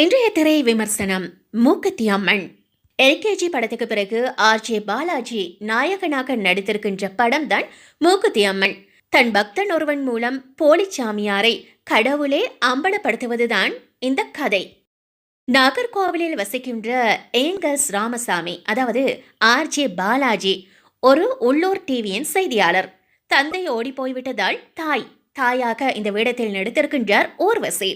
இன்றைய திரை விமர்சனம் மூக்குத்தி அம்மன். எல்கேஜி படத்துக்கு பிறகு ஆர்ஜே பாலாஜி நாயகனாக நடித்திருக்கின்ற படம்தான் மூக்குத்தி அம்மன். தன் பக்தன் ஒருவன் மூலம் போலிச்சாமியாரை கடவுளே அம்பலப்படுத்துவதுதான் இந்த கதை. நாகர்கோவிலில் வசிக்கின்ற ஏங்கஸ் ராமசாமி அதாவது ஆர்ஜே பாலாஜி ஒரு உள்ளூர் டிவியின் செய்தியாளர். தந்தை ஓடி போய்விட்டதால் தாய். தாயாக இந்த வேடத்தில் நடித்திருக்கின்றார் ஊர்வசி.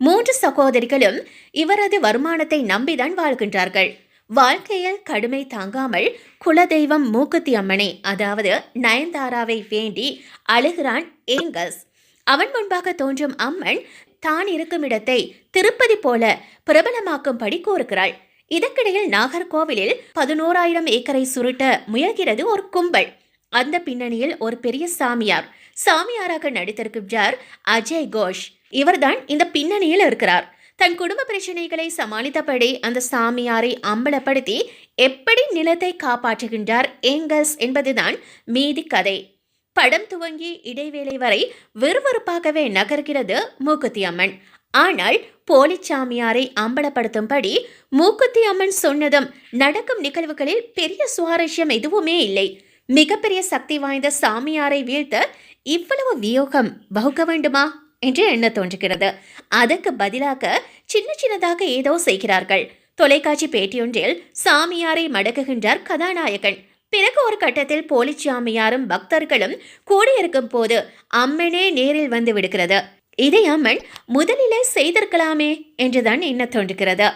மூன்று சகோதரிகளும் இவரது வருமானத்தை நம்பிதான் வாழ்கின்றார்கள். வாழ்க்கையில் கடுமை தாங்காமல் குலதெய்வம் மூக்குத்தி அம்மனை அதாவது நயன்தாராவை வேண்டி அழுகிறான் ஏங்கஸ். அவன் முன்பாக தோன்றும் அம்மன் தான் இருக்கும் இடத்தை திருப்பதி போல பிரபலமாக்கும்படி கோருகிறாள் இதற்கிடையில் நாகர்கோவிலில் பதினோராயிரம் ஏக்கரை சுருட்ட முயல்கிறது ஒரு கும்பல். அந்த பின்னணியில் ஒரு பெரிய சாமியார். சாமியாராக நடித்திருக்கிறார் அஜய் கோஷ். இவர்தான் இந்த பின்னணியில் இருக்கிறார். தன் குடும்ப பிரச்சனைகளை சமாளித்தபடி அந்த சாமியாரை அம்பலப்படுத்தி எப்படி நிலத்தை காப்பாற்றுகின்றார் ஏங்கல்ஸ் என்பதுதான் மீதி கதை. படம் துவங்கி இடைவேளை வரை விறுவிறுப்பாகவே நகர்கிறது மூக்குத்தி அம்மன். ஆனால் போலிச்சாமியாரை அம்பலப்படுத்தும்படி மூக்குத்தி அம்மன் சொன்னதும் நடக்கும் நிகழ்வுகளில் பெரிய சுவாரஸ்யம் எதுவுமே இல்லை. மிகப்பெரிய சக்தி வாய்ந்த சாமியாரை வீழ்த்த இவ்வளவு வியோகம் வகுக்க வேண்டுமா என்று எண்ண தோன்றுகிறது. அதற்கு பதிலாக சின்ன சின்னதாக ஏதோ செய்கிறார்கள். தொலைக்காட்சி பேட்டியொன்றில் சாமியாரை மடக்குகின்றார் கதாநாயகன். பிறகு ஒரு கட்டத்தில் போலி சாமியாரும் பக்தர்களும் கூடியிருக்கும் போது அம்மனே நேரில் வந்து விடுகிறது. இதை அம்மன் முதலிலே செய்திருக்கலாமே என்றுதான் எண்ண தோன்றுகிறது.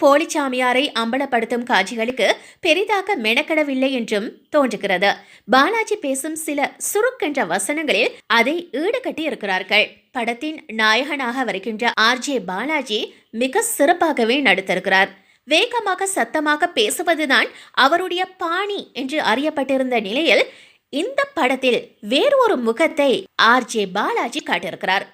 போலிச்சாமியாரை அம்பலப்படுத்தும் காட்சிகளுக்கு பெரிதாக மெனக்கடவில்லை என்றும் தோன்றுகிறது. பாலாஜி பேசும் சில சுருக்கென்ற வசனங்களில் அதை ஈடுகட்டி இருக்கிறார்கள். படத்தின் நாயகனாக வருகின்ற ஆர்ஜே பாலாஜி மிக சிறப்பாகவே நடித்திருக்கிறார். வேகமாக சத்தமாக பேசுவதுதான் அவருடைய பாணி என்று அறியப்பட்டிருந்த நிலையில் இந்த படத்தில் வேறு ஒரு முகத்தை ஆர்ஜே பாலாஜி காட்டியிருக்கிறார்.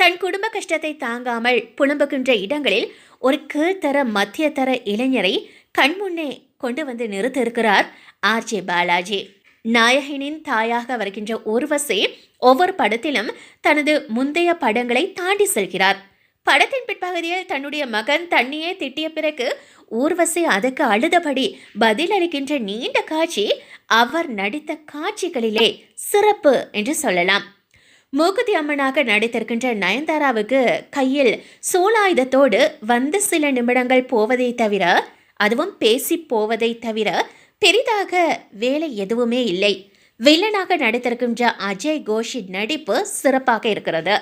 தன் குடும்ப கஷ்டத்தை தாங்காமல் புலம்புகின்ற இடங்களில் ஒரு கீழ்த்தர மத்தியதர இளைஞரை கண்முன்னே கொண்டு வந்து நிறுத்திருக்கிறார் ஆர்ஜே பாலாஜி. நாயகனின் தாயாக வருகின்ற ஊர்வசி ஒவ்வொரு படத்திலும் தனது முந்தைய படங்களை தாண்டி செல்கிறார். படத்தின் பிற்பகுதியில் தன்னுடைய மகன் தண்ணியே திட்டிய பிறகு ஊர்வசி அதுக்கு அழுதபடி பதிலளிக்கின்ற நீண்ட காட்சி அவர் நடித்த காட்சிகளிலே சிறப்பு என்று சொல்லலாம். மூக்குத்தி அம்மனாக நடித்திருக்கின்ற நயன்தாராவுக்கு கையில் சூலாயுதத்தோடு வந்து சில நிமிடங்கள் போவதை தவிர அதுவும் பேசி போவதை தவிர பெரிதாக வேலை எதுவுமே இல்லை. வில்லனாக நடித்திருக்கின்ற அஜய் கோஷின் நடிப்பு சிறப்பாக இருக்கிறது.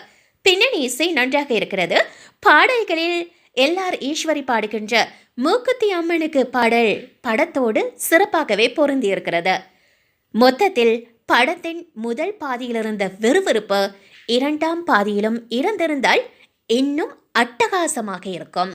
பின்னணி இசை நன்றாக இருக்கிறது. பாடல்களில் எல்ஆர் ஈஸ்வரி பாடுகின்ற மூக்குத்தி அம்மனுக்கு பாடல் படத்தோடு சிறப்பாகவே பொருந்தி இருக்கிறது மொத்தத்தில் படத்தின் முதல் பாதியிலிருந்த விறுவிறுப்பு இரண்டாம் பாதியிலும் இருந்திருந்தால் இன்னும் அட்டகாசமாக இருக்கும்.